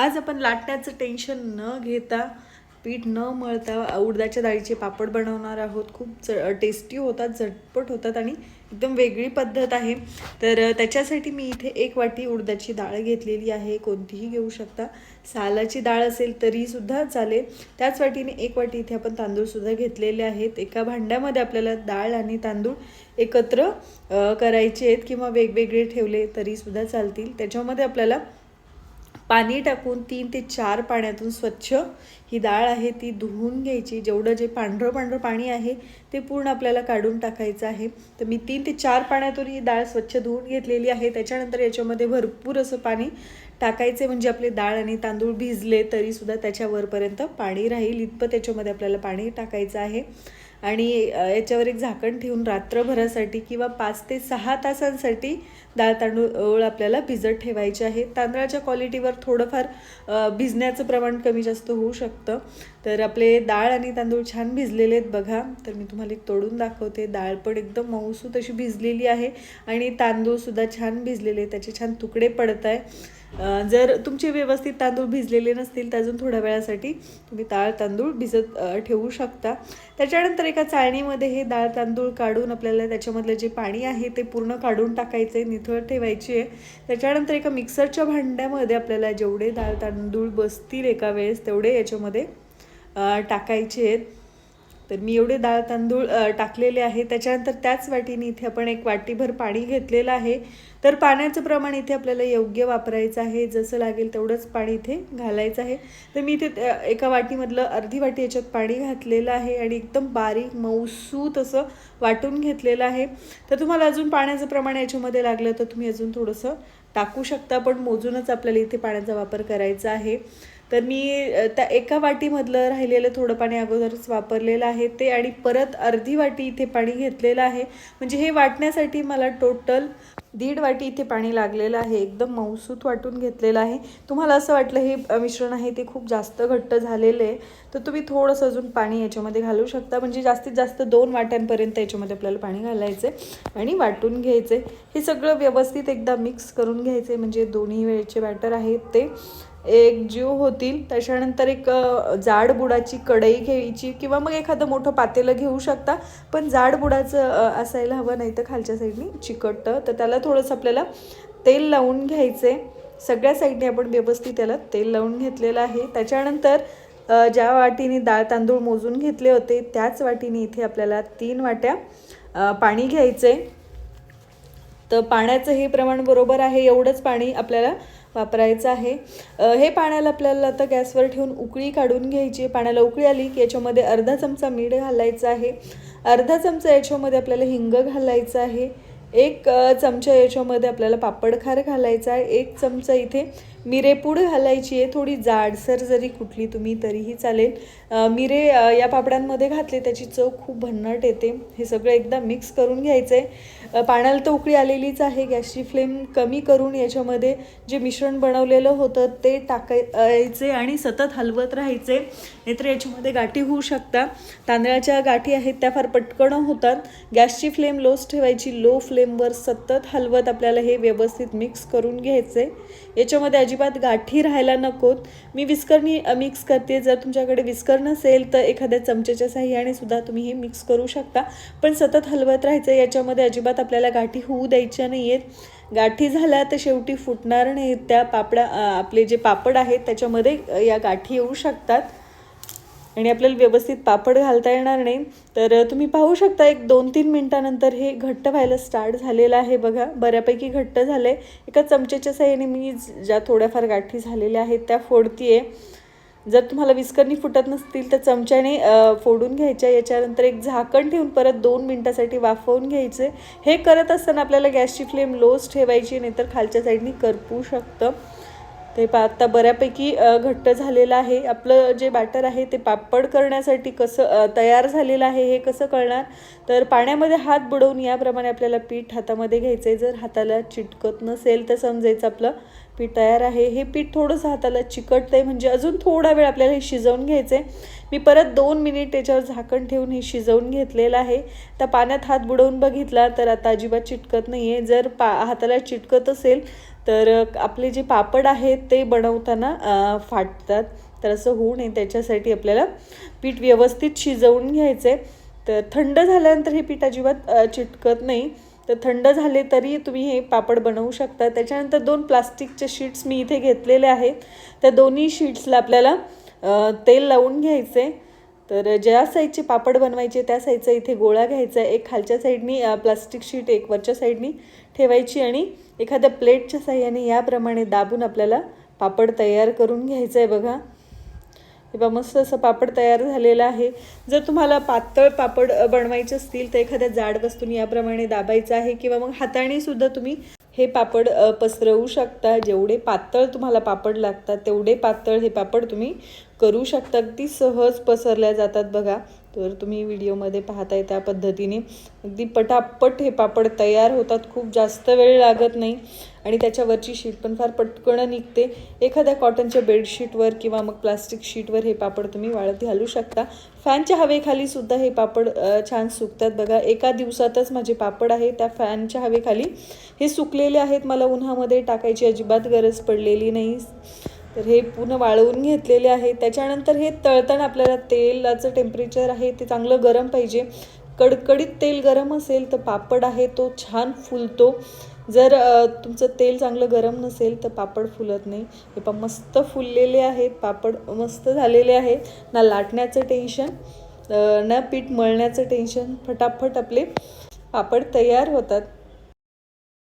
आज आपण लाटण्याचं टेन्शन न घेता पीठ न मळता उडदाच्या डाळीचे पापड बनवणार आहोत. खूप च टेस्टी होतात झटपट होतात आणि एकदम वेगळी पद्धत आहे. तर त्याच्यासाठी मी इथे एक वाटी उडदाची डाळ घेतलेली आहे. कोणतीही घेऊ शकता. सालाची डाळ असेल तरीसुद्धा चालेल. त्याच वाटीने एक वाटी इथे आपण तांदूळसुद्धा घेतलेले आहेत. एका भांड्यामध्ये आपल्याला डाळ आणि तांदूळ एकत्र करायचे आहेत किंवा वेगवेगळे ठेवले तरीसुद्धा चालतील. त्याच्यामध्ये आपल्याला पाणी टाकून तीन ते चार पाण्यातून स्वच्छ ही डाळ आहे ती धुवून घ्यायची. जेवढं जे पांढरं पांढरं पाणी आहे ते पूर्ण आपल्याला काढून टाकायचं आहे. तर मी तीन ते चार पाण्यातून ही डाळ स्वच्छ धुवून घेतलेली आहे. त्याच्यानंतर याच्यामध्ये भरपूर असं पाणी टाकायचे म्हणजे आपले डाळ आणि तांदूळ भिजले तरीसुद्धा त्याच्या वरपर्यंत पाणी राहील. इतपं त्याच्यामध्ये आपल्याला पाणी टाकायचं आहे. आणि याच्यावर एक झाकण ठेवून रात्रभरासाठी किंवा पाच ते सहा तासांसाठी डाळ तांदूळ आपल्याला भिजत ठेवायचे आहे. तांदळाच्या क्वालिटीवर थोडंफार भिजण्याचं प्रमाण कमी जास्त होऊ शकतं. तर आपले डाळ आणि तांदूळ छान भिजलेले आहेत बघा. तर मी तुम्हाला एक तोडून दाखवते. डाळ पण एकदम मऊसूत अशी भिजलेली आहे. आणि तांदूळसुद्धा छान भिजलेले त्याचे छान तुकडे पडत आहे जर तुमचे व्यवस्थित तांदूळ भिजलेले नसतील तर अजून थोड्या वेळासाठी तुम्ही डाळ तांदूळ भिजत ठेवू शकता. त्याच्यानंतर एका चाळणीमध्ये हे डाळ तांदूळ काढून आपल्याला त्याच्यामधलं जे पाणी आहे ते पूर्ण काढून टाकायचं आहे निथळ ठेवायची आहे. त्याच्यानंतर एका मिक्सरच्या भांड्यामध्ये आपल्याला जेवढे डाळ तांदूळ बसतील एका वेळेस तेवढे याच्यामध्ये टाकायचे आहेत. तर मी एवढे डाळ तांदूळ टाकलेले आहे. त्याच्यानंतर त्याच वाटीने इथे आपण एक वाटीभर पाणी घेतलेलं आहे. तर पाण्याचं प्रमाण इथे आपल्याला योग्य वापरायचं आहे. जसं लागेल तेवढंच पाणी इथे घालायचं आहे. तर मी इथे एका वाटीमधलं अर्धी वाटी याच्यात पाणी घातलेलं आहे आणि एकदम बारीक मऊसूत असं वाटून घेतलेलं आहे. तर तुम्हाला अजून पाण्याचं प्रमाण याच्यामध्ये लागलं तर तुम्ही अजून थोडंसं टाकू शकता पण मोजूनच आपल्याला इथे पाण्याचा वापर करायचा आहे. तर मी त्या एका वाटीमधलं राहिलेलं थोडं पाणी अगोदरच वापरलेलं आहे ते आणि परत अर्धी वाटी इथे पाणी घेतलेलं आहे. म्हणजे हे वाटण्यासाठी मला टोटल दीड वाटी इथे पाणी लागलेलं आहे. एकदम मऊसूत वाटून घेतलेलं आहे. तुम्हाला असं वाटलं हे मिश्रण आहे ते खूप जास्त घट्ट झालेलं आहे. तर तुम्ही थोडंसं अजून पाणी याच्यामध्ये घालू शकता. म्हणजे जास्तीत जास्त दोन वाट्यांपर्यंत याच्यामध्ये आपल्याला पाणी घालायचं आहे आणि वाटून घ्यायचं आहे. हे सगळं व्यवस्थित एकदा मिक्स करून घ्यायचे म्हणजे दोन्ही वेळेचे बॅटर आहेत ते. एक जीव होतील त्याच्यानंतर एक जाड बुडाची कढई घ्यायची किंवा मग एखादं मोठं पातेलं घेऊ शकता. पण जाड बुडाचं असायला हवं नाही तर खालच्या साईडनी चिकटतं. तर त्याला थोडंसं आपल्याला तेल लावून घ्यायचे सगळ्या साईडने आपण व्यवस्थित त्याला तेल लावून घेतलेलं आहे. त्याच्यानंतर ज्या वाटीने डाळ तांदूळ मोजून घेतले होते त्याच वाटीने इथे आपल्याला तीन वाट्या पाणी घ्यायचे तर पाण्याचं हे प्रमाण बरोबर आहे एवढंच पाणी आपल्याला वापरायचं आहे. हे पाण्याला आपल्याला आता गॅसवर ठेवून उकळी काढून घ्यायची पाण्याला उकळी आली की याच्यामध्ये अर्धा चमचा मीठ घालायचं आहे. अर्धा चमचा याच्यामध्ये आपल्याला हिंग घालायचं आहे. एक चमचा याच्यामध्ये आपल्याला पापडखार घालायचा आहे. एक चमचा इथे मिरे पुढं घालायची आहे. थोडी जाडसर जरी कुठली तुम्ही तरीही चालेल. मिरे या पापड्यांमध्ये घातले त्याची चव खूप भन्नट येते. हे सगळं एकदा मिक्स करून घ्यायचं आहे पाण्याला तर उकळी आलेलीच आहे. गॅसची फ्लेम कमी करून याच्यामध्ये जे मिश्रण बनवलेलं होतं ते टाकायचे आणि सतत हलवत राहायचे. नाहीतर याच्यामध्ये गाठी होऊ शकता. तांदळाच्या गाठी आहेत त्या फार पटकन होतात. गॅसची फ्लेम लोच ठेवायची. लो फ्लेमवर सतत हलवत आपल्याला हे व्यवस्थित मिक्स करून घ्यायचे याच्यामध्ये अजिबात गाठी राहायला नकोत. मी विस्करनी मिक्स करते. जर तुमच्याकडे विस्कर नसेल तर एखाद्या चमच्याच्या साह्याने सुद्धा तुम्ही हे मिक्स करू शकता. पण सतत हलवत राहायचं याच्यामध्ये अजिबात आपल्याला गाठी होऊ द्यायच्या नाही आहेत गाठी झाल्या तर शेवटी फुटणार नाहीत. त्या पापडा आपले जे पापड आहेत त्याच्यामध्ये या गाठी येऊ शकतात. आणि आपल्याला व्यवस्थित पापड घालता येणार नाही. तर तुम्ही पाहू शकता एक दोन तीन मिनटानंतर हे घट्ट व्हायला स्टार्ट झालेलं आहे बघा. बऱ्यापैकी घट्ट झालं आहे एका चमच्याच्या साह्याने मी ज्या थोड्याफार गाठी झालेल्या आहेत त्या फोडतीये. जर तुम्हाला विस्करणी फुटत नसतील तर चमच्याने फोडून घ्यायच्या. याच्यानंतर एक झाकण ठेवून परत दोन मिनटासाठी वाफवून घ्यायचे. हे करत असताना आपल्याला गॅसची फ्लेम लोच ठेवायची नाहीतर खालच्या साईडनी करपू शकतं. ते पा आता बऱ्यापैकी घट्ट झालेलं आहे. आपलं जे बॅटर आहे ते पापड करण्यासाठी कसं तयार झालेलं आहे हे कसं कळणार? तर पाण्यामध्ये हात बुडवून याप्रमाणे आपल्याला पीठ हातामध्ये घ्यायचं आहे जर हाताला चिटकत नसेल तर समजायचं आपलं पीठ तयार आहे. हे पीठ थोडंसं हाताला चिकटतं आहे म्हणजे अजून थोडा वेळ आपल्याला हे शिजवून घ्यायचं आहे मी परत दोन मिनिट त्याच्यावर झाकण ठेवून हे शिजवून घेतलेलं आहे. तर पाण्यात हात बुडवून बघितला तर आता अजिबात चिटकत नाही आहे जर पा हाताला चिटकत असेल तर आपले जे पापड आहेत ते बनवताना फाटतात. तर असं होऊ नये. त्याच्यासाठी आपल्याला पीठ व्यवस्थित शिजवून घ्यायचं आहे तर थंड झाल्यानंतर हे पीठ अजिबात चिटकत नाही. तर थंड झाले तरी तुम्ही हे पापड बनवू शकता. त्याच्यानंतर दोन प्लास्टिकचे शीट्स मी इथे घेतलेले आहेत. त्या दोन्ही शीट्सला आपल्याला तेल लावून घ्यायचे. तर ज्या साईजचे पापड बनवायचे त्या साईजचा इथे गोळा घ्यायचा. एक खालच्या साईडनी प्लास्टिक शीट एक वरच्या साईडनी ठेवायची आणि एखाद्या प्लेटच्या साह्याने याप्रमाणे दाबून आपल्याला पापड तयार करून घ्यायचं आहे बघा. हे बा मस्त असं पापड तयार झालेलं आहे. जर तुम्हाला पातळ पापड बनवायचे असतील तर एखाद्या जाड वस्तूने याप्रमाणे दाबायचं आहे किंवा मग हाताने सुद्धा तुम्ही हे पापड पसरवू शकता. जेवढे पातळ तुम्हाला पापड लागतात तेवढे पातळ हे पापड तुम्ही करू शकता. अगदी सहज पसरल्या जातात बघा. तर तुम्ही व्हिडिओमध्ये पाहताय त्या पद्धतीने. अगदी पटापट हे पापड तयार होतात. खूप जास्त वेळ लागत नाही. आणि त्याच्यावरची शीट पण फार पटकन निघते. एखाद्या कॉटनच्या बेडशीटवर किंवा मग प्लास्टिक शीटवर हे पापड तुम्ही वाळत घालू शकता. फॅनच्या हवेखाली सुद्धा हे पापड छान सुकतात. बघा एका दिवसातच माझे पापड आहे त्या फॅनच्या हवेखाली. हे सुकलेले आहेत. मला उन्हामध्ये टाकायची अजिबात गरज पडलेली नाही. तर हे पूर्ण वाळवून घेतलेले आहे. त्याच्यानंतर हे तळताना आपल्याला तेलाचं टेम्परेचर आहे ते चांगलं गरम पाहिजे. कडकडीत तेल गरम असेल तर पापड आहे तो छान फुलतो. जर तुमचं तेल चांगलं गरम नसेल तर पापड फुलत नाही. हे पण मस्त फुललेले आहेत पापड मस्त झालेले आहे. ना लाटण्याचं टेन्शन ना पीठ मळण्याचं टेन्शन फटाफट आपले पापड तयार होतात.